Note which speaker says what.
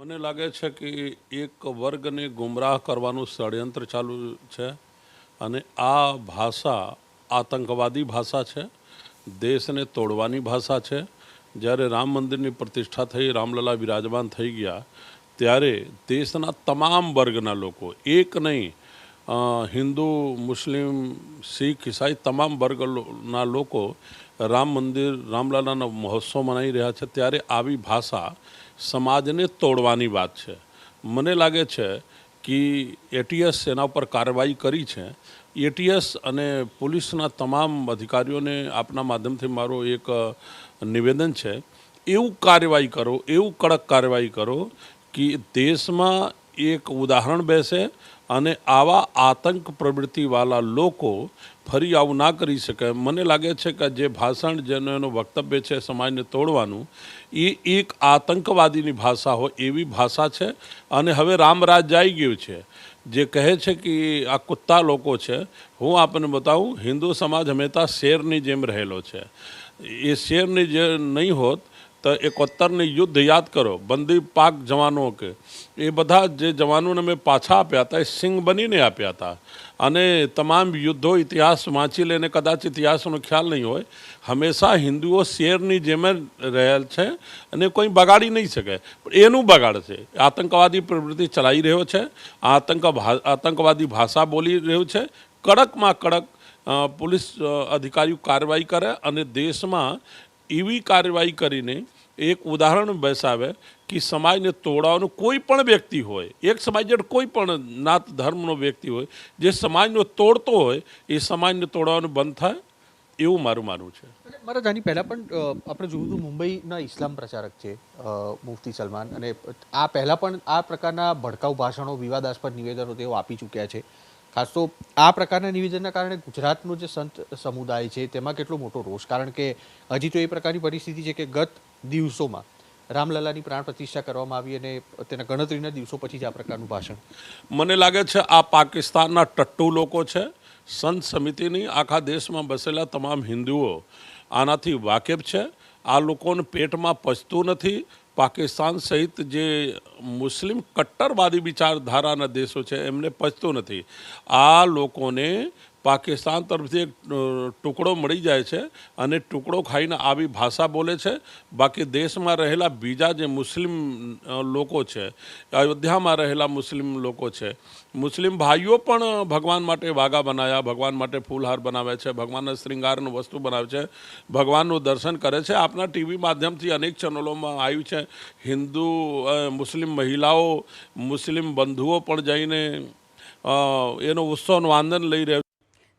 Speaker 1: મને લાગે છે કે એક વર્ગને ગુમરાહ કરવાનું ષડયંત્ર ચાલુ છે અને આ ભાષા આતંકવાદી ભાષા છે, દેશને તોડવાની ભાષા છે. જ્યારે રામ મંદિરની પ્રતિષ્ઠા થઈ, રામલલા વિરાજમાન થઈ ગયા, ત્યારે દેશના તમામ વર્ગના લોકો, એક નહીં હિન્દુ, મુસ્લિમ, શીખ ઈસાઈ તમામ વર્ગના લોકો રામ મંદિર, રામલાલાનો મહોત્સવ મનાવી રહ્યા છે ત્યારે આવી ભાષા સમાજને તોડવાની વાત છે. મને લાગે છે કે એટીએસ એના ઉપર કાર્યવાહી કરી છે. એટીએસ અને પોલીસના તમામ અધિકારીઓને આપના માધ્યમથી મારો એક નિવેદન છે. એવું કાર્યવાહી કરો, એવું કડક કાર્યવાહી કરો કે દેશમાં એક ઉદાહરણ બેસે અને આવા આતંક પ્રવૃત્તિવાળા લોકો ફરી આવું ના કરી શકે. મને લાગે છે કે જે ભાષણ જેનો એનો વક્તવ્ય છે સમાજને તોડવાનું, એ એક આતંકવાદીની ભાષા હોય એવી ભાષા છે અને હવે રામરાજ આવી ગયું છે. જે કહે છે કે આ કુત્તા લોકો છે. હું આપને બતાવું, હિન્દુ સમાજ હંમેશા શેરની જેમ રહેલો છે. એ શેરની જે નહીં હોત તો એકોત્તરને યુદ્ધ યાદ કરો, બંદી પાક જવાનો કે એ બધા જે જવાનોને મેં પાછા આપ્યા હતા, એ સિંહ બનીને આપ્યા હતા. અને તમામ યુદ્ધો ઇતિહાસ વાંચી લઈને કદાચ ઇતિહાસનો ખ્યાલ નહીં હોય. હંમેશા હિન્દુઓ શેરની જેમ રહેલ છે અને કોઈ બગાડી નહીં શકે. એનું બગાડ છે આતંકવાદી પ્રવૃત્તિ ચલાવી રહ્યો છે. આતંક આતંકવાદી ભાષા બોલી રહ્યું છે. કડકમાં કડક પોલીસ અધિકારીઓ કાર્યવાહી કરે અને દેશમાં એવી કાર્યવાહી કરીને એક ઉદાહરણ બેસાવે કે સમાજને તોડાવવાનું કોઈ પણ વ્યક્તિ હોય, એક સમાજ કોઈ પણ નાત ધર્મનો વ્યક્તિ હોય, જે સમાજનો તોડતો હોય, એ સમાજને તોડવાનું બંધ થાય, એવું મારું માનવું છે.
Speaker 2: મારા આની પહેલાં પણ આપણે જોયું હતું મુંબઈના ઇસ્લામ પ્રચારક છે મુફ્તી સલમાન. અને આ પહેલાં પણ આ પ્રકારના ભડકાઉ ભાષણો વિવાદાસ્પદ નિવેદનો તેઓ આપી ચૂક્યા છે. ખાસ તો આ પ્રકારના નિવેદનના કારણે ગુજરાતનો જે સંત સમુદાય છે, તેમાં કેટલો મોટો રોષ. કારણ કે હજી તો એ પ્રકારની પરિસ્થિતિ છે કે ગત દિવસોમાં રામલલાની પ્રાણ પ્રતિષ્ઠા કરવામાં આવી અને તેના ગણતરીના દિવસો પછી જ આ પ્રકારનું ભાષણ.
Speaker 1: મને લાગે છે આ પાકિસ્તાનના ટટ્ટુ લોકો છે. સંત સમિતિની આખા દેશમાં બસેલા તમામ હિન્દુઓ આનાથી વાકેફ છે. આ લોકોને પેટમાં પચતું નથી. પાકિસ્તાન સહિત જે મુસ્લિમ કટ્ટરવાદી વિચારધારાના દેશો છે એમને પચતું નથી. આ લોકોને પાકિસ્તાન તરફથી એક ટુકડો મળી જાય છે અને ટુકડો ખાઈને આવી ભાષા બોલે છે. બાકી દેશમાં રહેલા બીજા જે મુસ્લિમ લોકો છે, અયોધ્યામાં રહેલા મુસ્લિમ લોકો છે, મુસ્લિમ ભાઈઓ પણ ભગવાન માટે વાઘા બનાવ્યા ભગવાન માટે ફૂલહાર બનાવે છે, ભગવાનના શ્રૃંગારનું વસ્તુ બનાવે છે, ભગવાનનું દર્શન કરે છે. આપણા ટીવી માધ્યમથી અનેક ચેનલોમાં આવ્યું છે, હિન્દુ મુસ્લિમ મહિલાઓ, મુસ્લિમ બંધુઓ પણ જઈને એનો ઉત્સવનું આનંદ લઈ રહ્યો